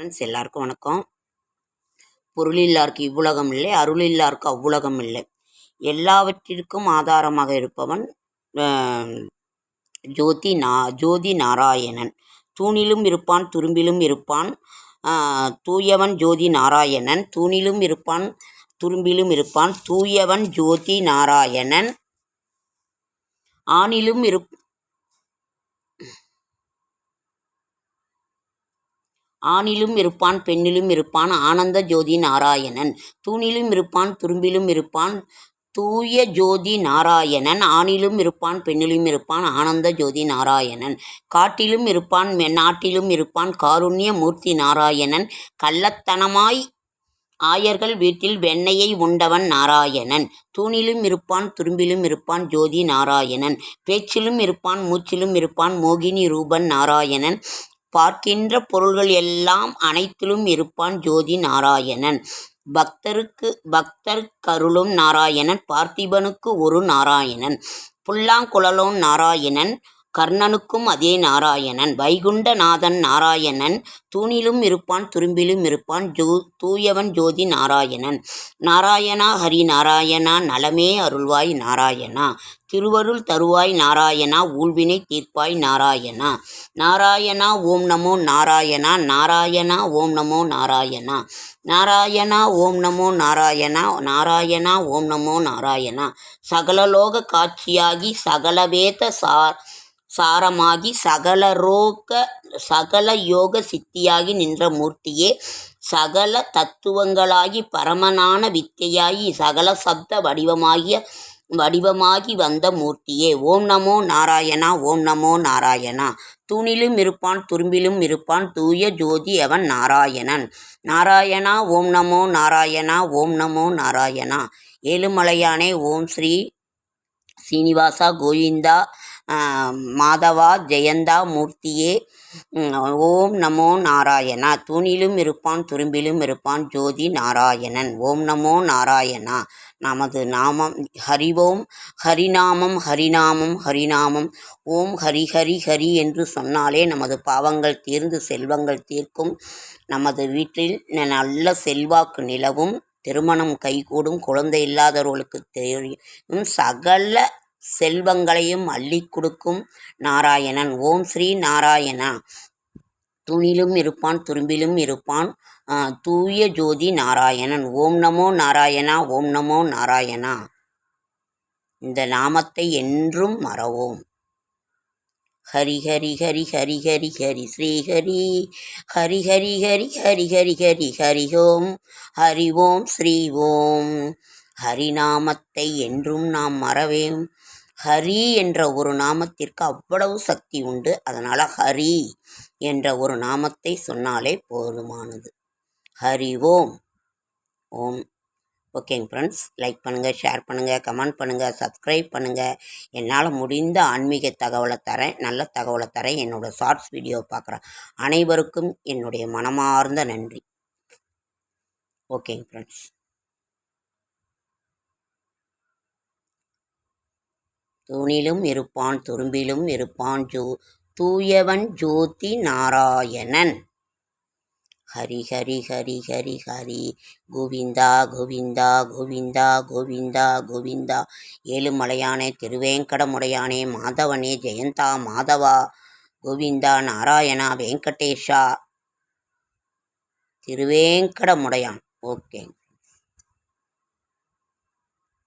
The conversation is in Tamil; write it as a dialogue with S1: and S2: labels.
S1: ஃப்ரெண்ட்ஸ் எல்லாருக்கும் வணக்கம். பொருளில்லார்க்கு இவ்வுலகம் இல்லை அருளில்லார்க்கு அவ்வுலகம் இல்லை. எல்லாவற்றிற்கும் ஆதாரமாக இருப்பவன் ஜோதி நா ஜோதி நாராயணன். தூணிலும் இருப்பான் துரும்பிலும் இருப்பான் தூயவன் ஜோதி நாராயணன். தூணிலும் இருப்பான் துரும்பிலும் இருப்பான் தூயவன் ஜோதி நாராயணன். ஆணிலும் இருப் ஆணிலும் இருப்பான் பெண்ணிலும் இருப்பான் ஆனந்த ஜோதி நாராயணன். தூணிலும் இருப்பான் துரும்பிலும் இருப்பான் தூய ஜோதி நாராயணன். ஆணிலும் இருப்பான் பெண்ணிலும் இருப்பான் ஆனந்த ஜோதி நாராயணன். காட்டிலும் இருப்பான் நாட்டிலும் இருப்பான் காருண்ய மூர்த்தி நாராயணன். கள்ளத்தனமாய் ஆயர்கள் வீட்டில் வெண்ணையை உண்டவன் நாராயணன். தூணிலும் இருப்பான் துரும்பிலும் இருப்பான் ஜோதி நாராயணன். பேச்சிலும் இருப்பான் மூச்சிலும் இருப்பான் மோகினி ரூபன் நாராயணன். பார்க்கின்ற பொருள்கள் எல்லாம் அனைத்திலும் இருப்பான் ஜோதி நாராயணன். பக்தருக்கு பக்தர் கருளும் நாராயணன் பார்த்திபனுக்கு ஒரு நாராயணன். புல்லாங்குழலும் நாராயணன் கர்ணனுக்கும் அதே நாராயணன். வைகுண்டநாதன் நாராயணன் தூணிலும் இருப்பான் துரும்பிலும் இருப்பான் ஜோ தூயவன் ஜோதி நாராயணன். நாராயணா ஹரி நாராயணா நலமே அருள்வாய் நாராயணா. திருவருள் தருவாய் நாராயணா ஊழ்வினை தீர்ப்பாய் நாராயணா. நாராயணா ஓம் நமோ நாராயணா. நாராயணா ஓம் நமோ நாராயணா. நாராயணா ஓம் நமோ நாராயணா. நாராயணா ஓம் நமோ நாராயணா. சகலலோக காட்சியாகி சகலவேத சார் சாரமாகி சகல ரோக சகல யோக சித்தியாகி நின்ற மூர்த்தியே சகல தத்துவங்களாகி பரமனான வித்தையாகி சகல சப்த வடிவமாகிய வடிவமாகி வந்த மூர்த்தியே. ஓம் நமோ நாராயணா ஓம் நமோ நாராயணா. தூணிலும் இருப்பான் துரும்பிலும் இருப்பான் தூய ஜோதி அவன் நாராயணன். நாராயணா ஓம் நமோ நாராயணா ஓம் நமோ நாராயணா. ஏழுமலையானே ஓம் ஸ்ரீ சீனிவாசா கோவிந்தா மாதவா ஜெயந்தா மூர்த்தியே ஓம் நமோ நாராயணா. தூணிலும் இருப்பான் துரும்பிலும் இருப்பான் ஜோதி நாராயணன். ஓம் நமோ நாராயணா. நமது நாமம் ஹரிவோம் ஹரிநாமம் ஹரிநாமம் ஹரிநாமம். ஓம் ஹரி ஹரி ஹரி என்று சொன்னாலே நமது பாவங்கள் தீர்ந்து செல்வங்கள் தீர்க்கும். நமது வீட்டில் நல்ல செல்வாக்கு நிலவும். திருமணம் கைகூடும். குழந்தை இல்லாதவர்களுக்கு தெரியும். சகல செல்வங்களையும் அள்ளி கொடுக்கும் நாராயணன் ஓம் ஸ்ரீ நாராயணா துணிலும் இருப்பான் துரும்பிலும் இருப்பான் தூய ஜோதி நாராயணன் ஓம் நமோ நாராயணா ஓம் நமோ நாராயணா இந்த நாமத்தை என்றும் மறவோம் ஹரி ஹரி ஹரி ஹரி ஹரி ஹரி ஸ்ரீ ஹரி ஹரி ஹரி ஹரி ஹரி ஹரி ஹரி ஹரி ஓம் ஹரி ஓம் ஸ்ரீ ஓம் ஹரிநாமத்தை என்றும் நாம் மறவேம் ஹரி என்ற ஒரு நாமத்திற்கு அவ்வளவு சக்தி உண்டு. அதனால் ஹரி என்ற ஒரு நாமத்தை சொன்னாலே போதுமானது. ஹரி ஓம். ஓம். ஓகேங்க ஃப்ரெண்ட்ஸ் லைக் பண்ணுங்கள் ஷேர் பண்ணுங்கள் கமெண்ட் பண்ணுங்கள் சப்ஸ்கிரைப் பண்ணுங்கள் என்னால் முடிந்த ஆன்மீக தகவலை தரேன் நல்ல தகவலை தரேன். என்னோடய ஷார்ட்ஸ் வீடியோ பார்க்குற அனைவருக்கும் என்னுடைய மனமார்ந்த நன்றி. ஓகேங்க ஃப்ரெண்ட்ஸ். தூணிலும் இருப்பான் துரும்பிலும் இருப்பான் ஜோ தூயவன் ஜோதி நாராயணன். ஹரி ஹரி ஹரி ஹரி ஹரி கோவிந்தா கோவிந்தா கோவிந்தா கோவிந்தா கோவிந்தா. ஏழுமலையானே திருவேங்கடமுடையானே மாதவனே ஜெயந்தா மாதவா. கோவிந்தா நாராயணா வெங்கடேஷா. திருவேங்கடமுடையான் ஓகேங்க.